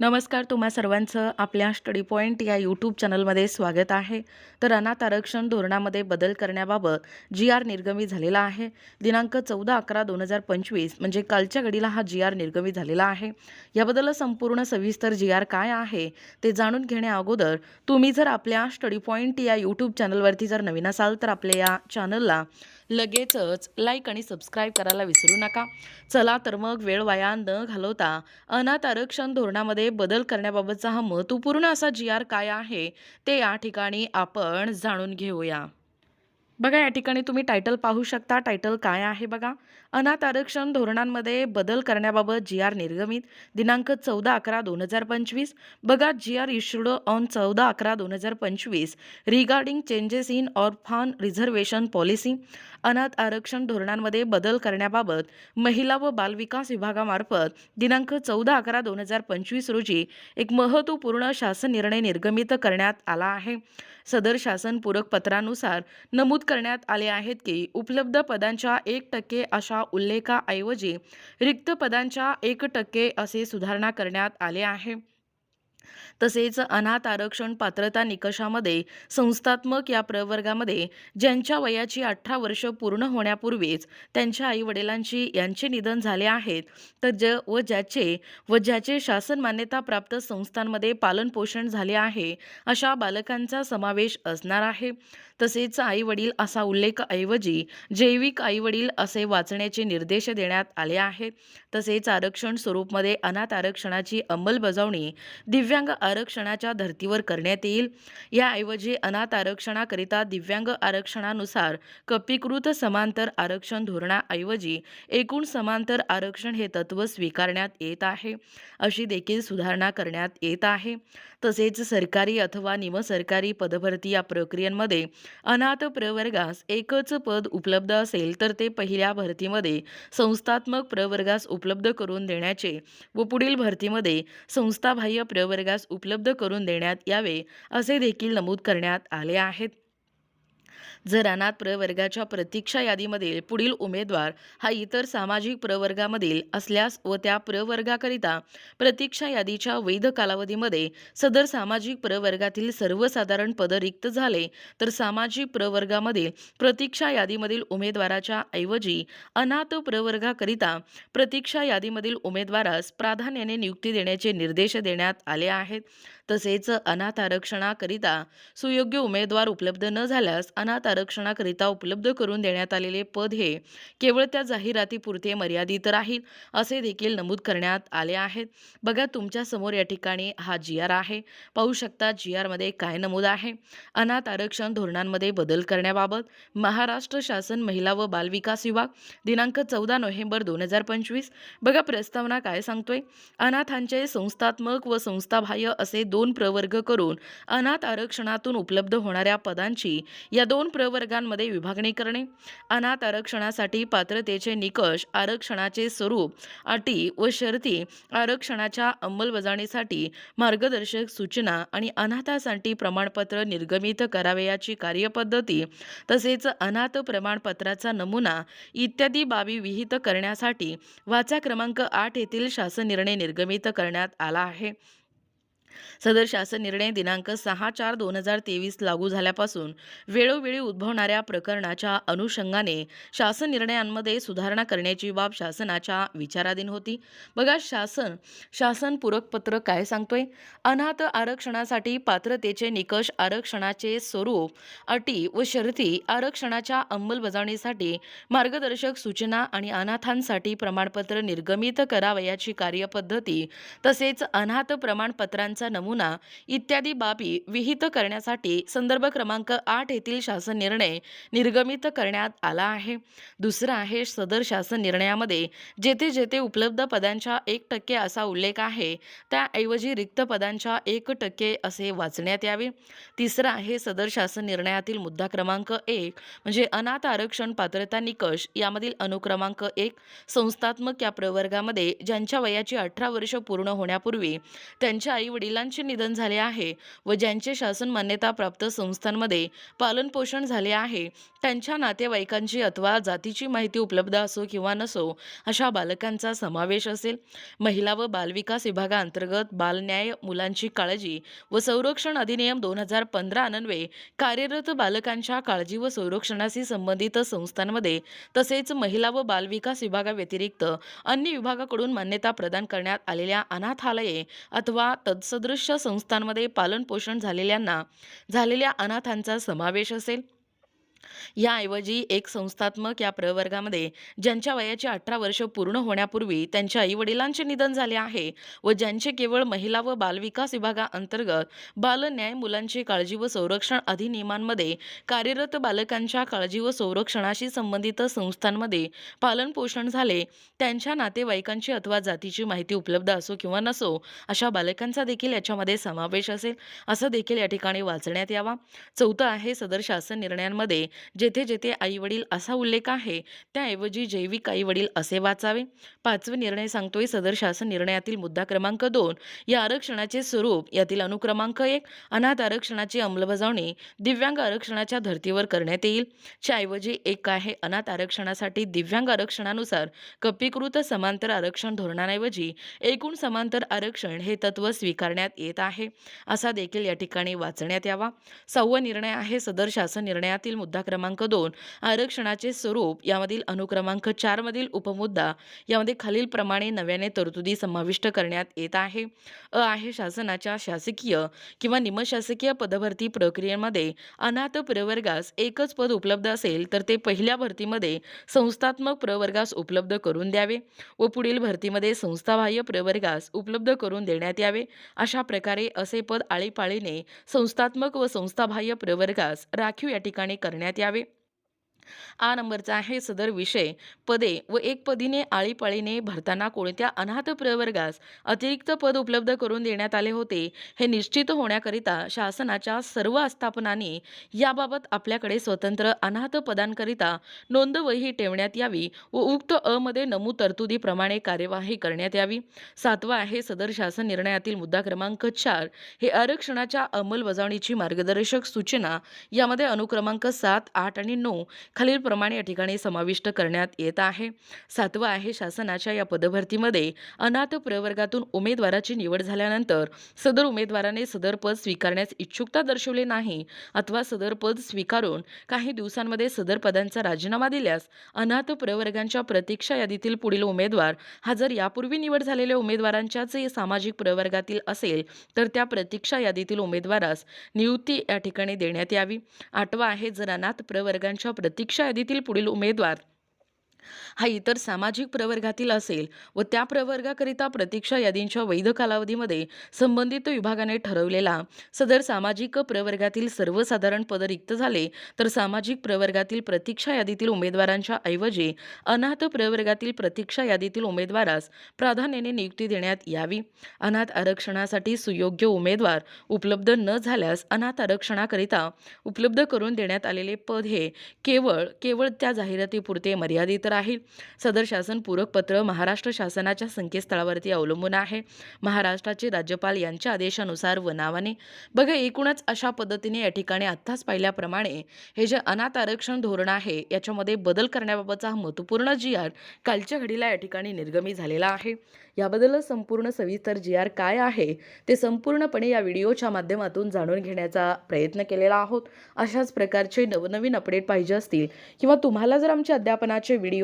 नमस्कार तुम्हा सर्वांचं आपल्या स्टडी पॉईंट या यूट्यूब चॅनलमध्ये स्वागत आहे. तर अनाथ आरक्षण धोरणामध्ये बदल करण्याबाबत जी आर निर्गमित झालेला आहे. दिनांक चौदा अकरा दोन हजार पंचवीस म्हणजे कालच्या घडीला हा जी आर निर्गमित झालेला आहे. याबद्दल संपूर्ण सविस्तर जी आर काय आहे ते जाणून घेण्या अगोदर तुम्ही जर आपल्या स्टडी पॉईंट या यूट्यूब चॅनलवरती जर नवीन असाल तर आपल्या या चॅनलला लगेचच लाईक आणि सबस्क्राईब करायला विसरू नका. चला तर मग वेळ वाया न घालवता अनाथ आरक्षण धोरणामध्ये बदल करण्याबाबतचा हा महत्त्वपूर्ण असा जी आर काय आहे ते या ठिकाणी आपण जाणून घेऊया. बघा या ठिकाणी तुम्ही टायटल पाहू शकता. टायटल काय आहे बघा? अनाथ आरक्षण धोरणांमध्ये बदल करण्याबाबत जी आर निर्गमित. दिनांक चौदा अकरा दोन हजार पंचवीस. बघा जी आर इश्यूड ऑन चौदा अकरा दोन हजार पंचवीस. Regarding changes in orphan reservation policy अनाथ आरक्षण धोरणांमध्ये बदल करण्याबाबत महिला व बालविकास विभागामार्फत दिनांक चौदा अकरा दोन हजार पंचवीस रोजी एक महत्त्वपूर्ण शासन निर्णय निर्गमित करण्यात आला आहे. सदर शासन पूरक पत्रानुसार नमूद करण्यात आले आहेत की उपलब्ध पदांच्या एक टक्के अशा उल्लेखाऐवजी रिक्त पदांच्या एक टक्के असे सुधारणा करण्यात आले आहे. तसेच अनाथ आरक्षण पात्रता निकषामध्ये संस्थात्मक या प्रवर्गामध्ये ज्यांच्या वयाची अठरा वर्ष पूर्ण होण्यापूर्वीच त्यांच्या आईवडिलांची यांचे निधन झाले आहेत तर ज व ज्याचे व ज्याचे शासन मान्यता प्राप्त संस्थांमध्ये पालनपोषण झाले आहे अशा बालकांचा समावेश असणार आहे. तसेच आईवडील असा उल्लेख ऐवजी जैविक आईवडील असे वाचण्याचे निर्देश देण्यात आले आहेत. तसेच आरक्षण स्वरूपमध्ये अनाथ आरक्षणाची अंमलबजावणी दिव्य दिव्यांग आरक्षणाच्या धर्तीवर करण्यात येईल. याऐवजी अनाथ आरक्षणाकरिता दिव्यांग आरक्षणानुसार कपीकृत समांतर आरक्षण धोरणाऐवजी एकूण समांतर आरक्षण हे तत्त्व स्वीकारण्यात येत आहे. अशी देखील सुधारणा करण्यात येत आहे. तसेच सरकारी अथवा निमसरकारी पदभरती या प्रक्रियांमध्ये अनाथ प्रवर्गास एकच पद उपलब्ध असेल तर ते पहिल्या भरतीमध्ये संस्थात्मक प्रवर्गास उपलब्ध करून देण्याचे व पुढील भरतीमध्ये संस्थाबाह्य वर्गास उपलब्ध करून देण्यात यावे असे देखील नमूद करण्यात आले आहेत. जर अनाथ प्रवर्गाच्या प्रतीक्षा यादीमधील पुढील उमेदवार हा इतर सामाजिक प्रवर्गामधील असल्यास व त्या प्रवर्गाकरिता प्रतीक्षा यादीच्या वैध कालावधीमध्ये सदर सामाजिक प्रवर्गातील सर्वसाधारण पद रिक्त झाले तर सामाजिक प्रवर्गामधील प्रतीक्षा यादीमधील उमेदवाराच्या ऐवजी अनाथ प्रवर्गाकरिता प्रतीक्षा यादीमधील उमेदवारास प्राधान्याने नियुक्ती देण्याचे निर्देश देण्यात आले आहेत. तसेच अनाथ आरक्षणाकरिता सुयोग्य उमेदवार उपलब्ध न झाल्यास अनाथ आरक्षणाकरिता उपलब्ध करून देण्यात आलेले पद हे केवळ त्या जाहिरातीपुरते मर्यादित राहील असे देखील नमूद करण्यात आले आहेत. बघा तुमच्यासमोर या ठिकाणी हा जी आर आहे. पाहू शकता जी आरमध्ये काय नमूद आहे. अनाथ आरक्षण धोरणांमध्ये बदल करण्याबाबत महाराष्ट्र शासन महिला व बालविकास विभाग दिनांक चौदा नोव्हेंबर दोन हजार पंचवीस. बघा प्रस्तावना काय सांगतोय? अनाथांचे संस्थात्मक व संस्थाबाह्य असे दोन प्रवर्ग करून अनाथ आरक्षणातून उपलब्ध होणाऱ्या पदांची या दोन प्रवर्गांमध्ये विभागणी करणे अनाथ आरक्षणासाठी पात्रतेचे निकष आरक्षणाचे स्वरूप अटी व शर्ती आरक्षणाच्या अंमलबजावणीसाठी मार्गदर्शक सूचना आणि अनाथासाठी प्रमाणपत्र निर्गमित करावयाची कार्यपद्धती तसेच अनाथ प्रमाणपत्राचा नमुना इत्यादी बाबी विहित करण्यासाठी वाचा क्रमांक आठ येथील शासन निर्णय निर्गमित करण्यात आला आहे. सदर शासन निर्णय दिनांक सहा चार दोन हजार तेवीस लागू झाल्यापासून वेळोवेळी उद्भवणाऱ्या प्रकरणाच्या अनुषंगाने शासन निर्णयांमध्ये सुधारणा करण्याची बाब शासनाच्या विचाराधीन होती. बघा शासन शासन पूरक पत्र काय सांगतोय? अनाथ आरक्षणासाठी पात्रतेचे निकष आरक्षणाचे स्वरूप अटी व शर्ती आरक्षणाच्या अंमलबजावणीसाठी मार्गदर्शक सूचना आणि अनाथांसाठी प्रमाणपत्र निर्गमित करावयाची कार्यपद्धती तसेच अनाथ प्रमाणपत्रांचा नमुना इत्यादी बाबी विहित करण्यासाठी संदर्भ क्रमांक आठ येथील शासन निर्णय निर्गमित करण्यात आला आहे. दुसरं आहे सदर शासन निर्णयामध्ये जेथे जेथे उपलब्ध पदांच्या एक टक्के असा उल्लेख आहे त्याऐवजी रिक्त पदांच्या एक टक्के असे वाचण्यात यावे. तिसरं आहे सदर शासन निर्णयातील मुद्दा क्रमांक एक म्हणजे अनाथ आरक्षण पात्रता निकष यामधील अनुक्रमांक एक संस्थात्मक या प्रवर्गामध्ये ज्यांच्या वयाची अठरा वर्ष पूर्ण होण्यापूर्वी त्यांच्या आईवडील वडिलांचे निधन झाले आहे व ज्यांचे शासन मान्यताप्राप्त संस्थांमध्ये पालनपोषण झाले आहे त्यांच्या नातेवाईकांची अथवा जातीची माहिती उपलब्ध असो किंवा नसो अशा बालकांचा समावेश असेल. महिला व बालविकास विभागाअंतर्गत बालन्याय मुलांची काळजी व संरक्षण अधिनियम दोन हजार पंधरा अन्वये कार्यरत बालकांच्या काळजी व संरक्षणाशी संबंधित संस्थांमध्ये तसेच महिला व बालविकास विभागाव्यतिरिक्त अन्य विभागाकडून मान्यता प्रदान करण्यात आलेल्या अनाथालये अथवा तत्सदृश संस्थांमध्ये पालनपोषण झालेल्यांना झालेल्या अनाथांचा समावेश असेल. याऐवजी एक संस्थात्मक या प्रवर्गामध्ये ज्यांच्या वयाची अठरा वर्ष पूर्ण होण्यापूर्वी त्यांच्या आईवडिलांचे निधन झाले आहे व ज्यांचे केवळ महिला व बालविकास विभागाअंतर्गत बालन्याय मुलांची काळजी व संरक्षण अधिनियमांमध्ये कार्यरत बालकांच्या काळजी व संरक्षणाशी संबंधित संस्थांमध्ये पालनपोषण झाले त्यांच्या नातेवाईकांची अथवा जातीची माहिती उपलब्ध असो किंवा नसो अशा बालकांचा देखील याच्यामध्ये समावेश असेल. असं देखील या ठिकाणी वाचण्यात यावा. चौथं आहे सदर शासन निर्णयांमध्ये जेथे जेथे आईवडील असा उल्लेख आहे त्याऐवजी जैविक आईवडील असे वाचावे. पाचवे निर्णय सांगतोय सदर शासन निर्णयातील मुद्दा क्रमांक दोन या आरक्षणाचे स्वरूप यातील अनुक्रमांक एक अनाथ आरक्षणाची अंमलबजावणी दिव्यांग आरक्षणाच्या धर्तीवर करण्यात येईल. च्याऐवजी एक आहे अनाथ आरक्षणासाठी दिव्यांग आरक्षणानुसार कपीकृत समांतर आरक्षण धोरणाऐवजी एकूण समांतर आरक्षण हे तत्व स्वीकारण्यात येत आहे. असा देखील या ठिकाणी वाचण्यात यावा. सहावा निर्णय आहे सदर शासन निर्णयातील मुद्दा क्रमांक दोन. आरक्षणाचे स्वरूप यामधील अनुक्रमांक चारमधील उपमुद्दा यामध्ये खालीलप्रमाणे नव्याने तरतुदी समाविष्ट करण्यात येत आहे. अ आहे शासनाच्या शासकीय किंवा निमशासकीय पदभरती प्रक्रियेमध्ये अनाथ प्रवर्गास एकच पद उपलब्ध असेल तर ते पहिल्या भरतीमध्ये संस्थात्मक प्रवर्गास उपलब्ध करून द्यावे व पुढील भरतीमध्ये संस्थाबाह्य प्रवर्गास उपलब्ध करून देण्यात यावे. अशा प्रकारे असे पद आळीपाळीने संस्थात्मक व संस्थाबाह्य प्रवर्गास राखीव या ठिकाणी करण्यात यावे आ नंबरचा आहे सदर विषय. पदे व एक पदीने आळीपाळीने भरताना कोणत्या अनाथ प्रवर्गास अतिरिक्त पद उपलब्ध करून देण्यात आले होते हे निश्चित होण्याकरिता शासनाच्या सर्व आस्थापनांनी याबाबत आपल्याकडे स्वतंत्र अनाथ पदांकरिता नोंदवही ठेवण्यात यावी व उक्त अमध्ये नमूद तरतुदीप्रमाणे कार्यवाही करण्यात यावी. सातवा आहे सदर शासन निर्णयातील मुद्दा क्रमांक चार. हे आरक्षणाच्या अंमलबजावणीची मार्गदर्शक सूचना यामध्ये अनुक्रमांक सात आठ आणि नऊ खालीलप्रमाणे या ठिकाणी समाविष्ट करण्यात येत आहे. सातवा आहे शासनाच्या या पदभरतीमध्ये अनाथ प्रवर्गातून उमेदवाराची निवड झाल्यानंतर सदर उमेदवाराने सदर पद स्वीकारण्यास इच्छुकता दर्शवली नाही. अथवा सदर पद स्वीकारून काही दिवसांमध्ये सदर पदांचा राजीनामा दिल्यास अनाथ प्रवर्गांच्या प्रतीक्षा यादीतील पुढील उमेदवार हा जर यापूर्वी निवड झालेल्या उमेदवारांच्याच सामाजिक प्रवर्गातील असेल तर त्या प्रतीक्षा यादीतील उमेदवारास नियुक्ती या ठिकाणी देण्यात यावी. आठवा आहे जर अनाथ प्रवर्गांच्या प्रतीक्षा यादीतील पुढील उमेदवार. हा इतर सामाजिक प्रवर्गातील असेल व त्या प्रवर्गाकरिता प्रतीक्षा यादींच्या वैध कालावधीमध्ये संबंधित विभागाने ठरवलेला सदर सामाजिक प्रवर्गातील सर्वसाधारण पद रिक्त झाले तर सामाजिक प्रवर्गातील प्रतीक्षा यादीतील उमेदवारांच्या ऐवजी अनाथ प्रवर्गातील प्रतीक्षा यादीतील उमेदवारास प्राधान्याने नियुक्ती देण्यात यावी. अनाथ आरक्षणासाठी सुयोग्य उमेदवार उपलब्ध न झाल्यास अनाथ आरक्षणाकरिता उपलब्ध करून देण्यात आलेले पद हे केवळ केवळ त्या जाहिरातीपुरते मर्यादित राहील. सदर शासन पूरक पत्र महाराष्ट्र शासनाच्या संकेतस्थळावरती अवलंबून आहे. महाराष्ट्राचे राज्यपाल यांच्या आदेशानुसार व नावाने बघा एकूणच अशा पद्धतीने या ठिकाणी आत्ताच पाहिल्याप्रमाणे हे जे अनाथ आरक्षण धोरण आहे याच्यामध्ये बदल करण्याबाबतचा हा महत्त्वपूर्ण जी आर कालच्या घडीला या ठिकाणी निर्गमी झालेला आहे. याबद्दल संपूर्ण सविस्तर जी आर काय आहे ते संपूर्णपणे या व्हिडिओच्या माध्यमातून जाणून घेण्याचा प्रयत्न केलेला आहोत. अशाच प्रकारचे नवनवीन अपडेट पाहिजे असतील किंवा तुम्हाला जर आमच्या अध्यापनाचे व्हिडिओ